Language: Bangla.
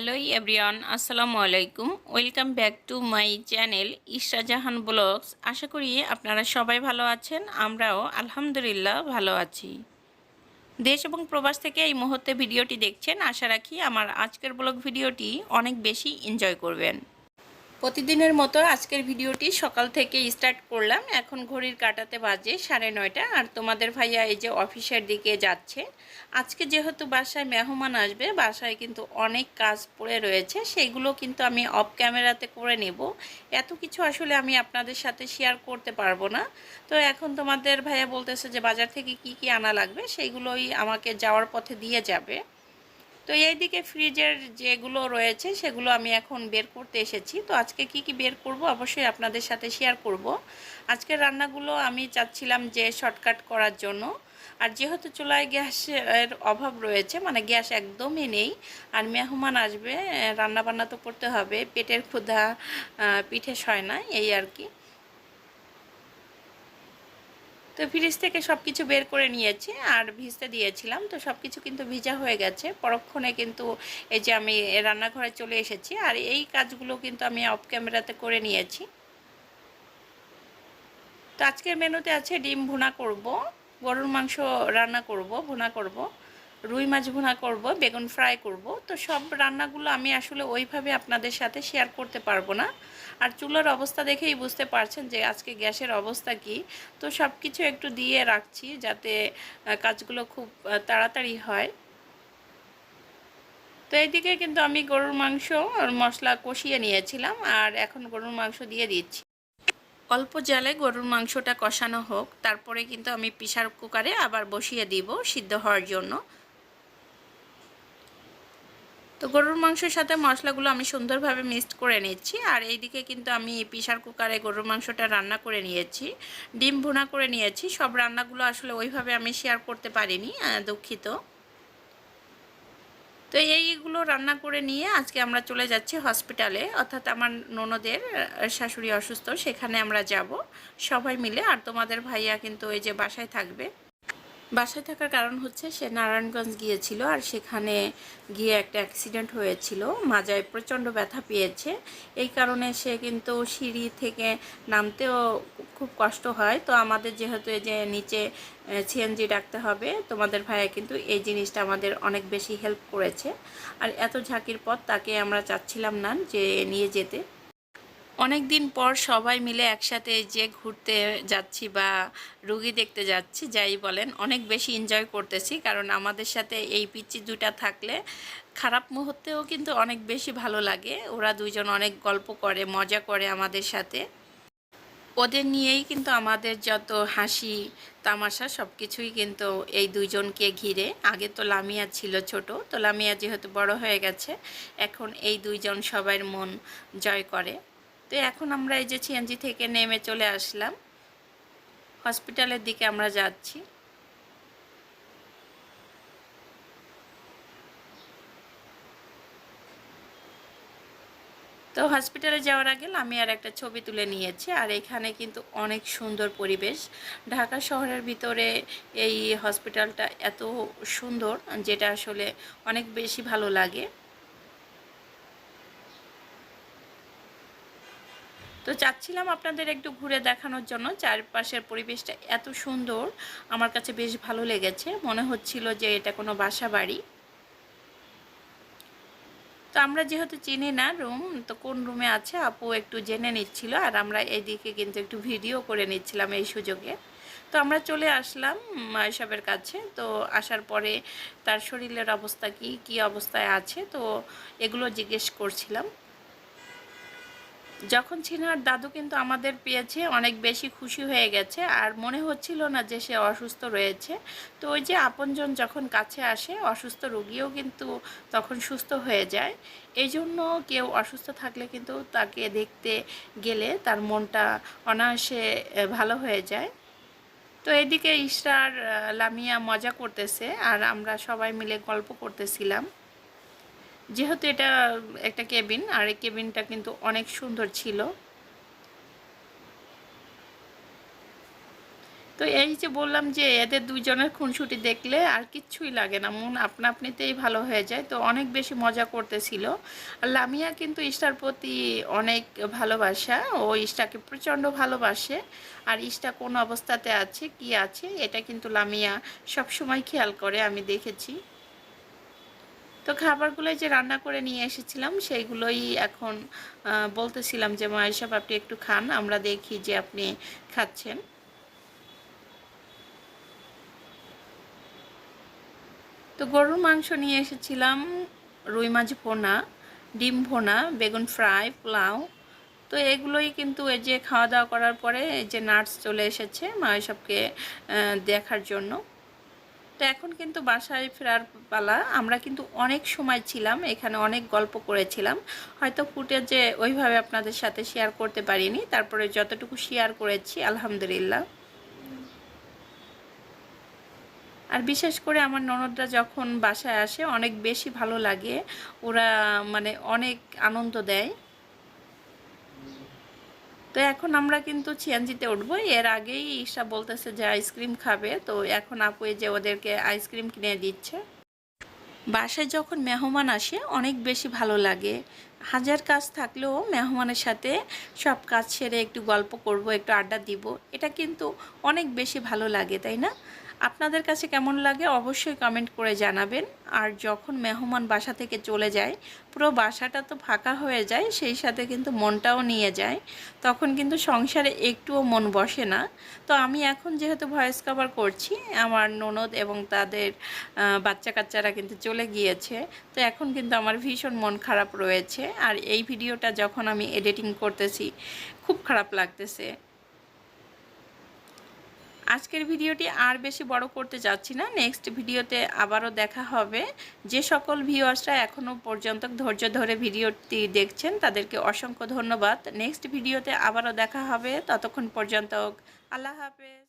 হ্যালো এভরিওয়ান, আসসালামু আলাইকুম। Welcome back to my channel Ishra Jahan vlogs. আশা করি আপনারা সবাই ভালো আছেন, আমরাও আলহামদুলিল্লাহ ভালো আছি। দেশ এবং প্রবাস থেকে এই মুহূর্তে ভিডিওটি দেখছেন, আশা রাখি আমার আজকের ব্লগ ভিডিওটি অনেক বেশি এনজয় করবেন। প্রতিদিনের মতো আজকের ভিডিওটি সকাল থেকে স্টার্ট করলাম। এখন ঘড়ির কাটাতে বাজে সাড়ে নয়টা। আর তোমাদের ভাইয়া এই যে অফিসের দিকে যাচ্ছে, আজকে যেহেতু বাসায় মেহমান আসবে, বাসায় কিন্তু অনেক কাজ পড়ে রয়েছে সেইগুলো কিন্তু আমি অফ ক্যামেরাতে করে নেব। এত কিছু আসলে আমি আপনাদের সাথে শেয়ার করতে পারব না। তো এখন তোমাদের ভাইয়া বলতেছে যে বাজার থেকে কি কি আনা লাগবে সেইগুলোই আমাকে যাওয়ার পথে দিয়ে যাবে। তো এইদিকে ফ্রিজের যেগুলো রয়েছে, সেগুলো আমি এখন বের করতে এসেছি। তো আজকে কি কি বের করব অবশ্যই আপনাদের সাথে শেয়ার করব। আজকের রান্নাগুলো আমি চাচ্ছিলাম যে শর্টকাট করার জন্য। আর যেহেতু চুলায় গ্যাসের অভাব রয়েছে মানে গ্যাস একদমই নেই, আর মেহমান আসবে রান্না বান্না তো করতে হবে, পেটের ক্ষুধা পিঠে সয় না এই আর কি। তো ফ্রিজ থেকে সব কিছু বের করে নিয়েছি আর ভিজতে দিয়েছিলাম। তো সব কিছু কিন্তু ভিজা হয়ে গেছে। পরক্ষণে কিন্তু এই যে আমি রান্নাঘরে চলে এসেছি আর এই কাজগুলো কিন্তু আমি অফ ক্যামেরাতে করে নিয়েছি। তো আজকের মেনুতে আছে ডিম ভুনা করব, গরুর মাংস রান্না করব, ভুনা করব। রুই মাছ ভুনা করব, বেগুন ফ্রাই করব। তো সব রান্নাগুলো আমি আসলে ওইভাবে আপনাদের সাথে শেয়ার করতে পারব না। আর চুলার অবস্থা দেখেই বুঝতে পারছেন যে আজকে গ্যাসের অবস্থা কি। তো সব কিছু একটু দিয়ে রাখছি যাতে কাজগুলো খুব তাড়াতাড়ি হয়। তো এইদিকে কিন্তু আমি গরুর মাংস মশলা কষিয়ে নিয়েছিলাম আর এখন গরুর মাংস দিয়ে দিচ্ছি। অল্প জালে গরুর মাংসটা কষানো হোক, তারপরে কিন্তু আমি প্রেশার কুকারে আবার বসিয়ে দিব সিদ্ধ হওয়ার জন্য। তো গরুর মাংসের সাথে মশলাগুলো আমি সুন্দরভাবে মিক্সড করে নিচ্ছি। আর এইদিকে কিন্তু আমি প্রেশার কুকারে গরুর মাংসটা রান্না করে নিয়েছি, ডিম ভুনা করে নিয়েছি। সব রান্নাগুলো আসলে ওইভাবে আমি শেয়ার করতে পারিনি দুঃখিত। তো এইগুলো রান্না করে নিয়ে আজকে আমরা চলে যাচ্ছি হসপিটালে অর্থাৎ আমার ননদের শাশুড়ি অসুস্থ, সেখানে আমরা যাব। সবাই মিলে, আর তোমাদের ভাইয়া কিন্তু ওই যে বাসায় থাকবে। বাসায় থাকার কারণ হচ্ছে সে নারায়ণগঞ্জ গিয়েছিল আর সেখানে গিয়ে একটা অ্যাক্সিডেন্ট হয়েছিল। মাজায় প্রচণ্ড ব্যথা পেয়েছে। এই কারণে সে কিন্তু সিঁড়ি থেকে নামতেও খুব কষ্ট হয়। তো আমাদের যেহেতু এই যে নিচে সিএনজি ডাকতে হবে, তোমাদের ভাইয়া কিন্তু এই জিনিসটা আমাদের অনেক বেশি হেল্প করেছে। আর এত ঝাঁকির পথ তাকে আমরা চাচ্ছিলাম না যে নিয়ে যেতে। অনেক দিন পর সবাই মিলে একসাথে যে ঘুরতে যাচ্ছি বা রুগী দেখতে যাচ্ছি, যাই বলেন, অনেক বেশি এনজয় করতেছি। কারণ আমাদের সাথে এই পিচি দুটা থাকলে খারাপ মুহূর্তেও কিন্তু অনেক বেশি ভালো লাগে। ওরা দুজন অনেক গল্প করে, মজা করে আমাদের সাথে। ওদের নিয়েই কিন্তু আমাদের যত হাসি, তামাশা সব কিছুই কিন্তু এই দুইজনকে ঘিরে। আগে তো লামিয়া ছিল ছোট, তো লামিয়া যেহেতু বড় হয়ে গেছে, এখন এই দুইজন সবার মন জয় করে। তো এখন আমরা এই যে সিএনজি থেকে নেমে চলে আসলাম। হসপিটালের দিকে আমরা যাচ্ছি। তো হসপিটালে যাওয়ার আগে আমি আর একটা ছবি তুলে নিয়েছি, আর এখানে কিন্তু অনেক সুন্দর পরিবেশ। ঢাকা শহরের ভিতরে এই হসপিটালটা এত সুন্দর, যেটা আসলে অনেক বেশি ভালো লাগে। তো চাচ্ছিলাম আপনাদের একটু ঘুরে দেখানোর জন্য। চারপাশের পরিবেশটা এত সুন্দর, আমার কাছে বেশ ভালো লেগেছে। মনে হচ্ছিল যে এটা কোনো বাসা বাড়ি। তো আমরা যেহেতু চিনি না রুম তো কোন রুমে আছে আপু একটু জেনে নিচ্ছিল, আর আমরা এইদিকে কিন্তু একটু ভিডিও করে নিচ্ছিলাম এই সুযোগে। তো আমরা চলে আসলাম এসবের কাছে। তো আসার পরে তার শরীরের অবস্থা কি কি অবস্থায় আছে, তো এগুলো জিজ্ঞেস করছিলাম। যখন ছিনার দাদু কিন্তু আমাদের পেয়েছে, অনেক বেশি খুশি হয়ে গেছে। আর মনে হচ্ছিল না যে সে অসুস্থ রয়েছে। তো ওই যে আপনজন যখন কাছে আসে, অসুস্থ রুগীও কিন্তু তখন সুস্থ হয়ে যায়। এই জন্য কেউ অসুস্থ থাকলে কিন্তু তাকে দেখতে গেলে তার মনটা অনায়াসে ভালো হয়ে যায়। তো এদিকে ইশরার লামিয়া মজা করতেছে। আর আমরা সবাই মিলে গল্প করতেছিলাম। যেহেতু এটা একটা কেবিন, আর এই কেবিনটা কিন্তু অনেক সুন্দর ছিল। তো এই যে বললাম যে এদের দুইজনের খুনসুটি দেখলে আর কিচ্ছুই লাগে না, মন আপনা আপনিতেই ভালো হয়ে যায়। তো অনেক বেশি মজা করতেছিল। আর লামিয়া কিন্তু ইস্টার প্রতি অনেক ভালোবাসা, ও ইস্টাকে প্রচণ্ড ভালোবাসে। আর ইস্টা কোন অবস্থাতে আছে, কি আছে, এটা কিন্তু লামিয়া সব সময় খেয়াল করে, আমি দেখেছি। তো খাবারগুলোই যে রান্না করে নিয়ে এসেছিলাম, সেইগুলোই এখন বলতেছিলাম যে মা এসব আপনি একটু খান, আমরা দেখি যে আপনি খাচ্ছেন। তো গরুর মাংস নিয়ে এসেছিলাম, রুই মাছ ভোনা, ডিম ভোনা, বেগুন ফ্রাই, পোলাও। তো এগুলোই কিন্তু এই যে খাওয়া দাওয়া করার পরে এই যে নার্স চলে এসেছে মা এসবকে দেখার জন্য। তো এখন কিন্তু বাসায় ফেরার পালা। আমরা কিন্তু অনেক সময় ছিলাম, এখানে অনেক গল্প করেছিলাম। হয়তো ফুটেজে ওইভাবে আপনাদের সাথে শেয়ার করতে পারিনি। তারপরে যতটুকু শেয়ার করেছি, আলহামদুলিল্লাহ। আর বিশেষ করে আমার ননদরা যখন বাসায় আসে, অনেক বেশি ভালো লাগে। ওরা মানে অনেক আনন্দ দেয়। তো এখন আমরা কিন্তু ছিয়ানজিতে উঠবো। এর আগেই ঈশা বলতেছে যে আইসক্রিম খাবে। তো এখন আপু যে ওদেরকে আইসক্রিম কিনে দিচ্ছে। বাসায় যখন মেহমান আসে, অনেক বেশি ভালো লাগে। হাজার কাজ থাকলেও মেহমানের সাথে সব কাজ সেরে একটু গল্প করব, একটু আড্ডা দিব। এটা কিন্তু অনেক বেশি ভালো লাগে, তাই না? আপনাদের কাছে কেমন লাগে অবশ্যই কমেন্ট করে জানাবেন। আর যখন মেহমান বাসা থেকে চলে যায়, পুরো বাসাটা তো ফাঁকা হয়ে যায়, সেই সাথে কিন্তু মনটাও নিয়ে যায়। তখন কিন্তু সংসারে একটুও মন বসে না। তো আমি এখন যেহেতু ভয়েস কভার করছি, আমার ননদ এবং তাদের বাচ্চা কাচ্চারা কিন্তু চলে গিয়েছে। তো এখন কিন্তু আমার ভীষণ মন খারাপ রয়েছে। আর এই ভিডিওটা যখন আমি এডিটিং করতেছি, খুব খারাপ লাগতেছে। আজকের ভিডিওটি আর বেশি বড় করতে যাচ্ছি না। নেক্সট ভিডিওতে আবারও দেখা হবে। যে সকল ভিউয়ার্সরা এখনও পর্যন্ত ধৈর্য ধরে ভিডিওটি দেখছেন, তাদেরকে অসংখ্য ধন্যবাদ। নেক্সট ভিডিওতে আবারও দেখা হবে। ততক্ষণ পর্যন্ত আল্লাহ হাফেজ।